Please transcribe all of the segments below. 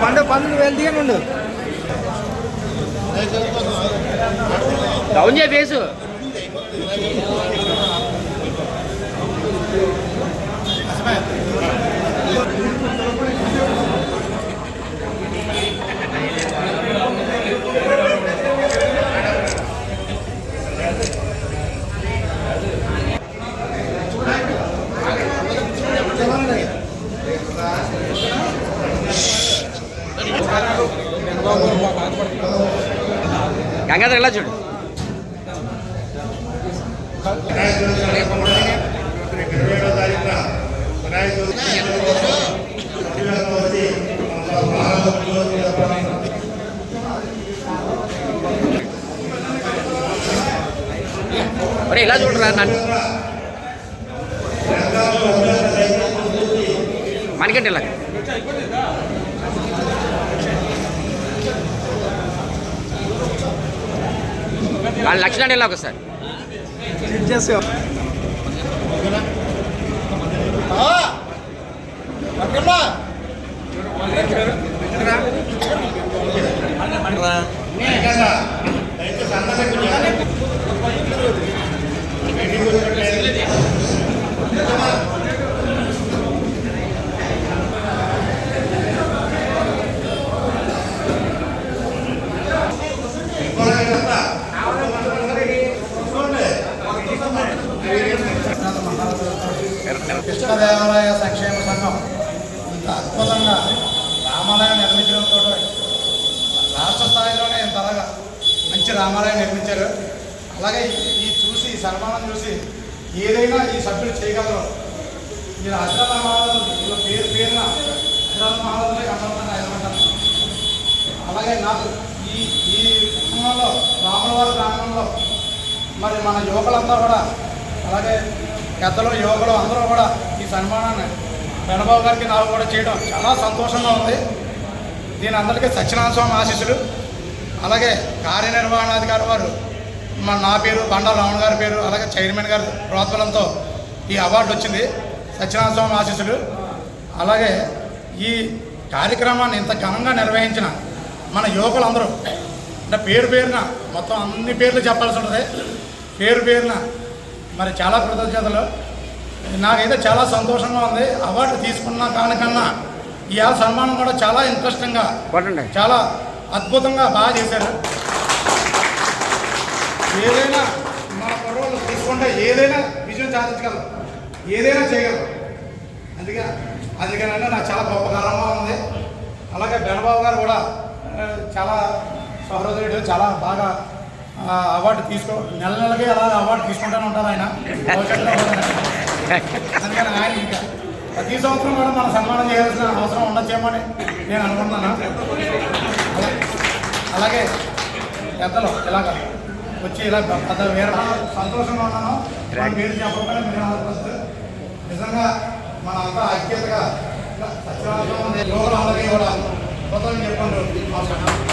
పండు పండు వెళ్తీ ఉండు డౌన్ చేయ గంగాధర్ ఎలా చూడు? మరి ఎలా చూడరా నన్ను? మనకంటే ఇలా వాళ్ళ లక్షణాలు ఎలా ఒకసారి. దయచేసి కృష్ణదేవరాయ సంక్షేమ సంఘం ఇంత అద్భుతంగా రామాలయం నిర్మించడంతో రాష్ట్ర స్థాయిలోనే ఇంతలాగా మంచి రామాలయం నిర్మించారు. అలాగే ఈ చూసి సన్మానం చూసి ఏదైనా ఈ సభ్యులు చేయగలరు. మీరు అజ్రాల మహారాజు వీళ్ళ పేరు పేరున అజ్రాల మహారాజులే కనబడుతున్న ఎదమంటారు అలాగే నాకు ఈ ఈ కుటుంబంలో రాములవారి గ్రామంలో మరి మన యువకులంతా కూడా అలాగే పెద్దలు యువకులు అందరూ కూడా ఈ సన్మానాన్ని వెనబాబు గారికి నాకు కూడా చేయడం చాలా సంతోషంగా ఉంది. దీని అందరికీ సత్యనారాయణ స్వామి ఆశీస్సులు. అలాగే కార్యనిర్వహణాధికారి వారు మన నా పేరు బండా రావణ్ గారి పేరు అలాగే చైర్మన్ గారి ప్రోత్బలంతో ఈ అవార్డు వచ్చింది. సత్యనారాయణ స్వామి ఆశీస్సులు. అలాగే ఈ కార్యక్రమాన్ని ఇంత ఘనంగా నిర్వహించిన మన యువకులందరూ అంటే పేరు పేరున మొత్తం అన్ని పేర్లు చెప్పాల్సి ఉంటుంది. పేరు పేరున మరి చాలా కృతజ్ఞతలు నాకైతే చాలా సంతోషంగా ఉంది. అవార్డు తీసుకున్న దానికన్నా ఇవాళ సన్మానం కూడా చాలా ఇంట్రెస్టింగ్గా చాలా అద్భుతంగా బాగా చేశారు. ఏదైనా మన కుర్రోళ్ళు తీసుకుంటే ఏదైనా విజయం సాధించగలరు. ఏదైనా చేయగలరు. అందుకే అందుకనంటే నాకు చాలా గొప్పకరంగా ఉంది. అలాగే బెనబాబు గారు కూడా ఆ, చాలా సహృదయుడు చాలా బాగా ఆ, అవార్డు తీసుకో నెల నెలకి అలా అవార్డు తీసుకుంటూనే ఉంటారు ఆయన. అందుకని ఆయన ఇంకా ప్రతి సంవత్సరం కూడా మనం సన్మానం చేయాల్సిన అవసరం ఉండొచ్చేమని నేను అనుకుంటున్నాను. అలాగే పెద్దలు ఇలాగ వచ్చి ఇలా పెద్ద వేరే సంతోషంగా ఉన్నాను. మీరు చెప్పకుండా మీరు ఆలోచిస్తే నిజంగా మన అంతా ఐక్యతగా సత్యవాదం లోపల యోగులు అందరికీ కూడా కొత్తగా చెప్పండి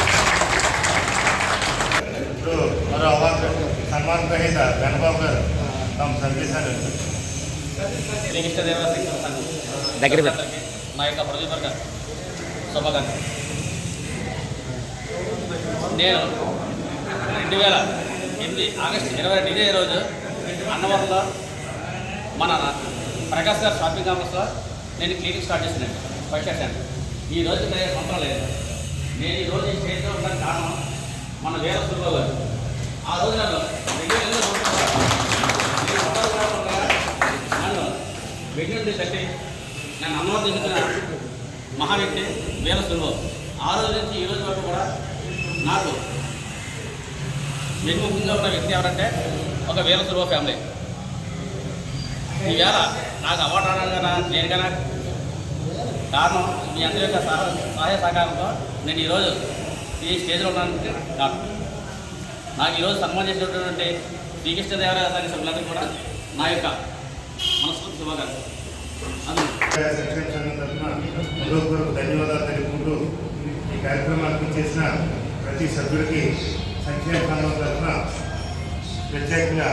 అవసరం ఇప్పుడు మరో అవార్డు సన్మాన గ్రహీత గణబాబు గారు తమ సందేశాలు శ్రీకృష్ణదేవరాయ శిక్షణ సంఘం దగ్గర నా యొక్క హృదయపూర్వక శుభాకాంక్షలు నేను రెండు వేల ఎనిమిది ఆగస్టు ఇరవై రెండు ఇదే రోజు అన్నవరంలో మన ప్రకాశ్ గారు షాపింగ్ కాంప్లెక్స్లో నేను క్లినిక్ స్టార్ట్ చేసినాను ఫస్ట్ సెషన్ ఈ రోజు నేను సంవత్సరం లేదు. నేను ఈ రోజు ఈ స్టేజ్లో ఉండడానికి కారణం మన వేర సుబ్బాబు గారు. నన్ను నేను నన్ను మహా వ్యక్తి వీర సులభం ఆ రోజు నుంచి ఈ రోజు వరకు కూడా నాకు వెన్ముఖంగా ఉన్న వ్యక్తి ఎవరంటే ఒక వీర సులభ ఫ్యామిలీ ఈవేళ నాకు అవార్డు రావడానికి నేను కన్నా కారణం మీ అందరి యొక్క సహాయ సహకారంతో నేను ఈరోజు ఈ స్టేజ్లో ఉండడానికి కారణం నాకు ఈరోజు సన్మానం చేసినటువంటి శ్రీకృష్ణదేవరాయ సంఘ సభ్యులందరూ కూడా నా యొక్క మనస్ఫూర్తి శుభాకాంక్షలు. ధన్యవాదాలు తెలుపుకుంటూ ఈ కార్యక్రమానికి చేసిన ప్రతి సభ్యుడికి సంక్షేమ సంఘం తరఫున ప్రత్యేకంగా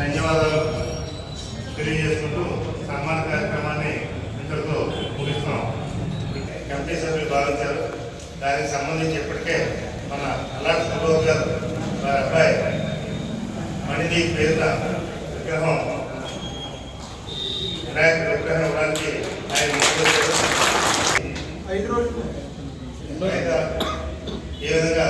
ధన్యవాదాలు తెలియజేసుకుంటూ సన్మాన కార్యక్రమాన్ని ఇంతటితో ముగిస్తున్నాం. కమిటీ సభ్యులు భావించారు. దానికి సంబంధించి ఇప్పటికే మన సుబ్బాబు గారు వారి అబ్బాయి మణిది పేరున విగ్రహం. వినాయకుడి విగ్రహం ఇవ్వడానికి ఆయన ఏ విధంగా